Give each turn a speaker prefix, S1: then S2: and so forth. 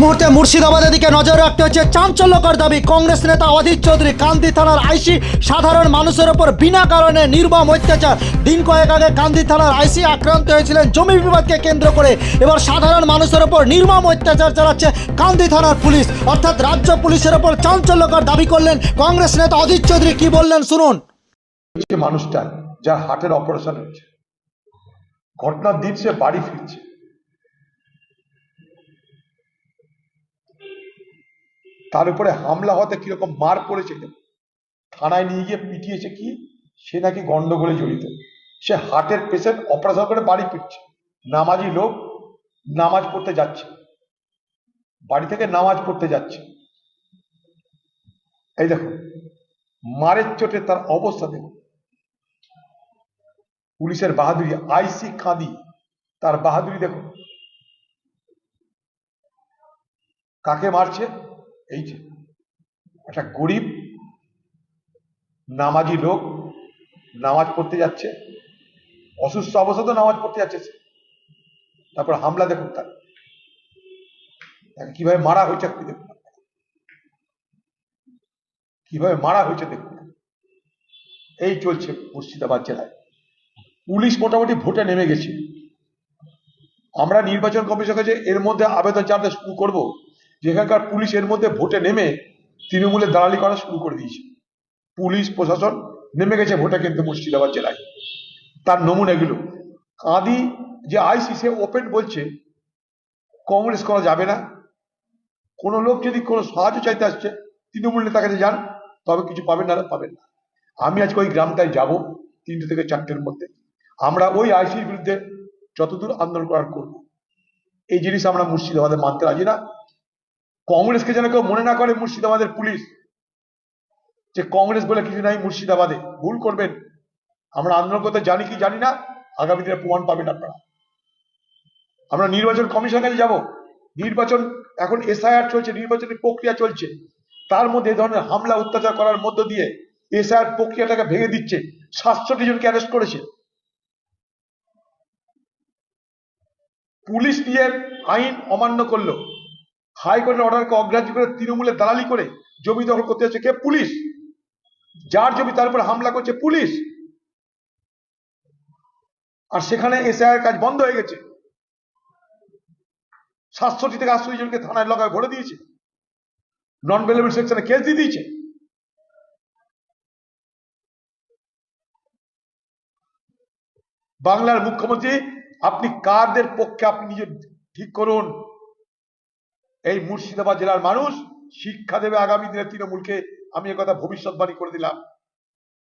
S1: মুহূর্তে মুর্শিদাবাদের দিকে নজর রাখতে হচ্ছে চাঞ্চল্যকর দাবি। কংগ্রেস নেতা অধীর চৌধুরী কান্দি থানার আইসি। সাধারণ মানুষের ওপর বিনা কারণে নির্মম অত্যাচার। দিন কয়েক আগে কান্দি থানার আইসি আক্রান্ত হয়েছিলেন। জমি বিবাদকে কেন্দ্র করে এবার সাধারণ মানুষের ওপর নির্মম অত্যাচার চালাচ্ছে কান্দি থানার পুলিশ। অর্থাৎ রাজ্য পুলিশের ওপর চাঞ্চল্যকর দাবি করলেন কংগ্রেস নেতা অধীর চৌধুরী। কি বললেন? শুনুন।
S2: মানুষটা, যার হার্টের অপারেশন হচ্ছে, ঘটনার দিন বাড়ি ফিরছে। তার উপরে হামলা হতে কীরকম মার পড়েছে থানায় নিয়ে গিয়ে পিটিয়েছে কি? সে নাকি গন্ডগোলে জড়িত। সে হার্টের পেশেন্ট অপারেশন করে বাড়ি ফিরছে। নামাজি লোক নামাজ পড়তে যাচ্ছে। বাড়ি থেকে নামাজ পড়তে যাচ্ছে। এই দেখো, মারের চোটে তার অবস্থা দেখুন পুলিশের বাহাদুরি, আইসি খাদি তার বাহাদুরি দেখুন কাকে মারছে? এই যে, একটা গরিব, নামাজি লোক নামাজ পড়তে যাচ্ছে, অসুস্থ অবস্থা নামাজ পড়তে যাচ্ছে তারপর হামলা দেখুন তার। কীভাবে মারা হয়েছে আপনি দেখুন। কীভাবে মারা হয়েছে দেখুন। এই চলছে মুর্শিদাবাদ জেলায়। পুলিশ মোটামুটি ভোটে নেমে গেছে। আমরা নির্বাচন কমিশনের কাছে এর মধ্যে আবেদন জানাতে শুরু করব। যেখানকার পুলিশ এর মধ্যে ভোটে নেমে তৃণমূলের দালালি করা শুরু করে দিয়েছে। পুলিশ, প্রশাসন নেমে গেছে ভোটে কিন্তু মুর্শিদাবাদ জেলায়। তার নমুনা এগুলো। কাঁদি যে আইসি সে ওপেন বলছে, কংগ্রেস করা যাবে না। কোন লোক যদি কোনো সাহায্য চাইতে আসছে, তৃণমূল নেতার কাছে যান, তবে কিছু পাবেন না পাবেন না। আমি আজকে ওই গ্রামটায় যাব, তিনটে থেকে চারটের মধ্যে। আমরা ওই আইসির বিরুদ্ধে যতদূর আন্দোলন করার করব। এই জিনিস আমরা মুর্শিদাবাদে মানতে রাজি না। কংগ্রেসকে যেন কেউ মনে না করে মুর্শিদাবাদের পুলিশ। যে কংগ্রেস বলে কিছু নাই মুর্শিদাবাদে। ভুল করবেন। আমরা আন্দোলন করতে জানি কি জানি না, আগামী দিনে প্রমাণ পাবেন আপনারা। আমরা নির্বাচন কমিশনের কাছে যাব। নির্বাচন, এখন এসআইআর চলছে, নির্বাচনের প্রক্রিয়া চলছে। তার মধ্যে ধরনের হামলা, অত্যাচার করার মধ্য দিয়ে এসআইআর প্রক্রিয়াটাকে ভেঙে দিচ্ছে। সাতষট্টি জনকে অ্যারেস্ট করেছে। পুলিশ দিয়ে আইন অমান্য করল। হাইকোর্টের অর্ডারকে অগ্রাহ্য করে তৃণমূলের দালালি করে জমি দখল করতে যাচ্ছে কে? পুলিশ। যার জমি তার উপর হামলা করছে পুলিশ। আর সেখানে এসআইআর কাজ বন্ধ হয়ে গেছে। সাতষট্টি থেকে আটষট্টি জনকে থানায় লগায় ভরে দিয়েছে। নন বেলেবল সেকশনে কেস দিয়ে দিয়েছে। বাংলার মুখ্যমন্ত্রী, আপনি কাদের পক্ষে আপনি নিজে ঠিক করুন? এই মুর্শিদাবাদ জেলার মানুষ শিক্ষা দেবে আগামী দিনে তৃণমূলকে। আমি একথা ভবিষ্যৎবাণী করে দিলাম।